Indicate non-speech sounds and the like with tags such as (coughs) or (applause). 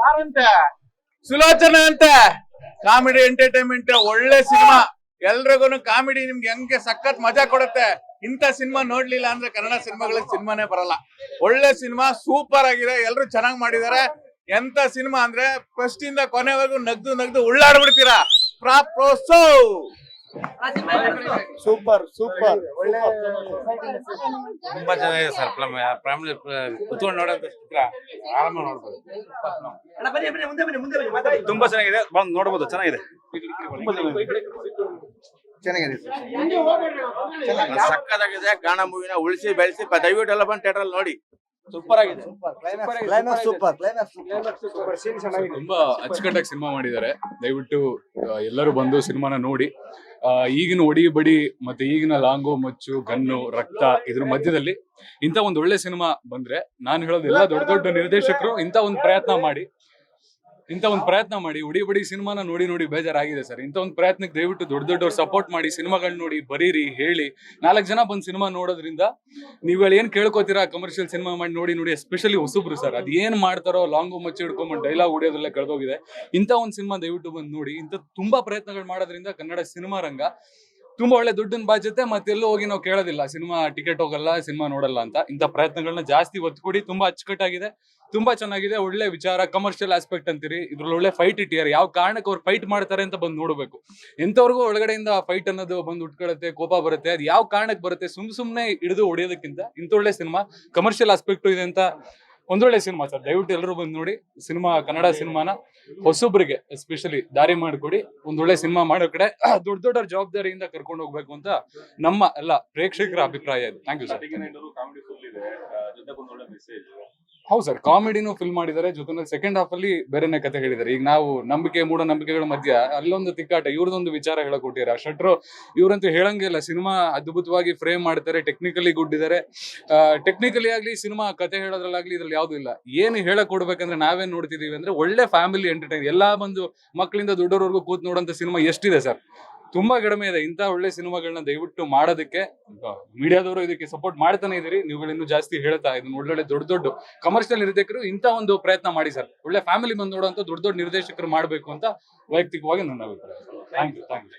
ಯಾರಂತೆ? ಸುಲೋಚನ ಅಂತ? Comedy, entertainment, ಒಳ್ಳೆ cinema. ಎಲ್ರಿಗೂ ಕಾಮಿಡಿ ನಿಮ್ಗೆ ಹೆಂಗೆ ಸಖತ್ ಮಜಾ ಕೊಡುತ್ತೆ? ಇಂಥ ಸಿನಿಮಾ ನೋಡ್ಲಿಲ್ಲ ಅಂದ್ರೆ ಕನ್ನಡ ಸಿನಿಮಾಗಳಿಗೆ ಸಿನಿಮಾನೇ ಬರಲ್ಲ. ಒಳ್ಳೆ ಸಿನಿಮಾ, ಸೂಪರ್ ಆಗಿದೆ. ಎಲ್ರು ಚೆನ್ನಾಗಿ ಮಾಡಿದ್ದಾರೆ. ಎಂತ ಸಿನಿಮಾ ಅಂದ್ರೆ ಫಸ್ಟ್ ಇಂದ ಕೊನೆವರೆಗೂ ನಗ್ದು ನಗ್ದು ಉಳ್ಳಾಡ್ಬಿಡ್ತೀರಾ? ಪ್ರಾಪ್ರೋಸೋ ಸೂಪರ್ ಸೂಪರ್ ಒಳ್ಳೆ ತುಂಬಾ ಚೆನ್ನಾಗಿದೆ ಸರ್ ಫ್ಯಾಮಿಲಿ ಕುತ್ಕೊಂಡು ನೋಡೋದು ಚಿತ್ರ ಆರಾಮ ನೋಡ್ಬೋದು. ತುಂಬಾ ಚೆನ್ನಾಗಿದೆ ಬಂದು ನೋಡ್ಬೋದು ಚೆನ್ನಾಗಿದೆ. ಚೆನ್ನಾಗಿದೆ. ಸಕ್ಕದಾಗಿದೆ ಗಾಣ ಮೂವಿನ ಉಳಿಸಿ ಬೆಳೆಸಿ ದಯವಿಟ್ಟು ಎಲ್ಲ ಬಂದು ಥಿಯೇಟರ್ ನೋಡಿ. ಸೂಪರ್ ಆಗಿದೆ. ಸೂಪರ್ ತುಂಬಾ ಅಚ್ಚುಕಟ್ಟಾಗಿ ಸಿನಿಮಾ ಮಾಡಿದ್ದಾರೆ. ದಯವಿಟ್ಟು ಆ, ಎಲ್ಲರೂ ಬಂದು ಸಿನಿಮಾನ ನೋಡಿ. ಈಗಿನ ಒಡಿ ಬಡಿ ಮತ್ತೆ ಈಗಿನ ಲಾಂಗು ಮಚ್ಚು ಗನ್ನು ರಕ್ತ ಇದ್ರ ಮಧ್ಯದಲ್ಲಿ ಇಂಥ ಒಂದು ಒಳ್ಳೆ ಸಿನಿಮಾ ಬಂದ್ರೆ ನಾನು ಹೇಳೋದು ಎಲ್ಲ ದೊಡ್ಡ ದೊಡ್ಡ ನಿರ್ದೇಶಕರು ಇಂಥ ಒಂದು ಪ್ರಯತ್ನ ಮಾಡಿ. ಇಂಥ ಒಂದು ಪ್ರಯತ್ನ ಮಾಡಿ, ಉಡಿ ಬಡಿ ಸಿನಿಮಾನ ನೋಡಿ ನೋಡಿ ಬೇಜಾರಾಗಿದೆ ಸರ್. ಇಂಥ ಒಂದು ಪ್ರಯತ್ನಕ್ಕೆ ದಯವಿಟ್ಟು ದೊಡ್ಡ ದೊಡ್ಡವ್ರು ಸಪೋರ್ಟ್ ಮಾಡಿ ಸಿನಿಮಾಗಳನ್ನ ನೋಡಿ ಬರೀರಿ, ಹೇಳಿ. ನಾಲ್ಕು ಜನ ಬಂದು ಸಿನಿಮಾ ನೋಡೋದ್ರಿಂದ ನೀವುಗಳು ಏನು ಕೇಳ್ಕೊತೀರಾ ಕಮರ್ಷಿಯಲ್ ಸಿನಿಮಾ ಮಾಡಿ, ನೋಡಿ ನೋಡಿ ಎಸ್ಪೆಷಲಿ ಹೊಸಬ್ರು ಸರ್. ಅದೇನು ಏನ್ ಮಾಡ್ತಾರೋ ಲಾಂಗು ಮಚ್ಚಿ ಹಿಡ್ಕೊಂಬಂದು ಡೈಲಾಗ್ ಹೊಡಿಯೋದ್ರಲ್ಲೇ ಕಳೆದೋಗಿದೆ. ಇಂಥ ಒಂದು ಸಿನಿಮಾ ದಯವಿಟ್ಟು ಬಂದು ನೋಡಿ. ಇಂಥ ತುಂಬಾ ಪ್ರಯತ್ನಗಳು ಮಾಡೋದ್ರಿಂದ ಕನ್ನಡ ಸಿನಿಮಾ ರಂಗ ತುಂಬಾ ಒಳ್ಳೆ ದುಡ್ಡಿನ ಮತ್ತೆ ಎಲ್ಲೂ ಹೋಗಿ ನಾವು ಕೇಳೋದಿಲ್ಲ. ಸಿನಿಮಾ ಟಿಕೆಟ್ ಹೋಗಲ್ಲ, ಸಿನಿಮಾ ನೋಡಲ್ಲ ಅಂತ. ಇಂಥ ಪ್ರಯತ್ನಗಳನ್ನ ಜಾಸ್ತಿ ಒತ್ತು ಕೊಡಿ ತುಂಬಾ ಅಚ್ಚುಕಟ್ಟಾಗಿದೆ. ತುಂಬಾ ಚೆನ್ನಾಗಿದೆ. ಒಳ್ಳೆ ವಿಚಾರ ಕಮರ್ಷಿಯಲ್ ಆಸ್ಪೆಕ್ಟ್ ಅಂತೀರಿ. ಇದ್ರಲ್ಲಿ ಒಳ್ಳೆ ಫೈಟ್ ಇಟ್ಟಿದ್ದಾರೆ. ಯಾವ ಕಾರಣಕ್ಕೆ ಅವ್ರು ಫೈಟ್ ಮಾಡ್ತಾರೆ ಅಂತ ಬಂದು ನೋಡಬೇಕು. ಎಂತವ್ರಿಗೂ ಒಳಗಡೆಯಿಂದ ಫೈಟ್ ಅನ್ನೋದು ಬಂದು ಉಟ್ಕೊಳ್ಳುತ್ತೆ, ಕೋಪ ಬರುತ್ತೆ. ಅದು ಯಾವ ಕಾರಣಕ್ಕೆ ಬರುತ್ತೆ? ಸುಮ್ ಸುಮ್ನೆ ಹಿಡಿದು ಹೊಡೆಯೋದಕ್ಕಿಂತ ಇಂಥ ಒಳ್ಳೆ ಸಿನಿಮಾ ಕಮರ್ಷಿಯಲ್ ಆಸ್ಪೆಕ್ಟ್ ಇದೆ ಅಂತ ಒಂದೊಳ್ಳೆ ಸಿನಿಮಾ ಸರ್. ದಯವಿಟ್ಟು ಎಲ್ಲರೂ ಬಂದು ನೋಡಿ ಸಿನಿಮಾ ಕನ್ನಡ ಸಿನಿಮಾನ ಹೊಸೊಬ್ರಿಗೆ ಎಸ್ಪೆಷಲಿ ದಾರಿ ಮಾಡಿಕೊಡಿ. ಒಂದೊಳ್ಳೆ ಸಿನಿಮಾ ಮಾಡೋ ಕಡೆ (coughs) ದೊಡ್ಡ ದೊಡ್ಡ ಜವಾಬ್ದಾರಿಯಿಂದ ಕರ್ಕೊಂಡು ಹೋಗ್ಬೇಕು ಅಂತ ನಮ್ಮ ಎಲ್ಲ ಪ್ರೇಕ್ಷಕರ ಅಭಿಪ್ರಾಯ ಇದೆ. ಥ್ಯಾಂಕ್ ಯು ಸರ್ ಹೌದು ಸರ್, ಕಾಮಿಡಿನೂ ಫಿಲ್ ಮಾಡಿದ್ದಾರೆ. ಜೊತೆ ಸೆಕೆಂಡ್ ಹಾಫ್ ಅಲ್ಲಿ ಬೇರೆನೆ ಕತೆ ಹೇಳಿದ್ದಾರೆ. ಈಗ ನಾವು ನಂಬಿಕೆ, ಮೂಢನಂಬಿಕೆಗಳ ಮಧ್ಯ ಅಲ್ಲೊಂದು ತಿಕ್ಕಾಟ ಇವ್ರದೊಂದು ವಿಚಾರ ಹೇಳಕೊಟ್ಟಿದ್ದಾರೆ. ಕೊಟ್ಟಿದ್ದಾರೆ ಶಟ್ರು ಇವ್ರಂತೂ ಹೇಳಂಗಿಲ್ಲ ಸಿನಿಮಾ ಅದ್ಭುತವಾಗಿ ಫ್ರೇಮ್ ಮಾಡ್ತಾರೆ ಟೆಕ್ನಿಕಲಿ ಗುಡ್ ಇದಾರೆ ಟೆಕ್ನಿಕಲಿ ಆಗ್ಲಿ ಸಿನಿಮಾ ಕತೆ ಹೇಳೋದ್ರಲ್ಲಾಗ್ಲಿ ಇದ್ರಲ್ಲಿ ಯಾವ್ದು ಇಲ್ಲ. ಏನು ಹೇಳಕ್ ಕೊಡ್ಬೇಕಂದ್ರೆ ನಾವೇನ್ ನೋಡ್ತಿದೀವಿ ಅಂದ್ರೆ ಒಳ್ಳೆ ಫ್ಯಾಮಿಲಿ ಎಂಟರ್ಟೈನ್ ಎಲ್ಲಾ ಬಂದು ಮಕ್ಕಳಿಂದ ದೊಡ್ಡವರೆಗೂ ಕೂತ್ ನೋಡೋಂತ ಸಿನಿಮಾ ಎಷ್ಟಿದೆ ಸರ್? ತುಂಬಾ ಕಡಿಮೆ ಇದೆ. ಇಂಥ ಒಳ್ಳೆ ಸಿನಿಮಾಗಳನ್ನ ದಯವಿಟ್ಟು ಮಾಡೋದಕ್ಕೆ ಮೀಡಿಯಾದವರು ಇದಕ್ಕೆ ಸಪೋರ್ಟ್ ಮಾಡ್ತಾನೆ ಇದೀರಿ ನೀವುಗಳಿನ್ನೂ ಜಾಸ್ತಿ ಹೇಳ್ತಾ ಇದನ್ನ ಒಳ್ಳೊಳ್ಳೆ ದೊಡ್ಡ ದೊಡ್ಡ ಕಮರ್ಷಿಯಲ್ ನಿರ್ದೇಶಕರು ಇಂಥ ಒಂದು ಪ್ರಯತ್ನ ಮಾಡಿ ಸರ್. ಒಳ್ಳೆ ಫ್ಯಾಮಿಲಿ ಬಂದ್ ನೋಡುವಂತ ದೊಡ್ಡ ದೊಡ್ಡ ನಿರ್ದೇಶಕರು ಮಾಡಬೇಕು ಅಂತ ವೈಯಕ್ತಿಕವಾಗಿ ನನ್ನ ಅಭಿಪ್ರಾಯ. Thank you thank you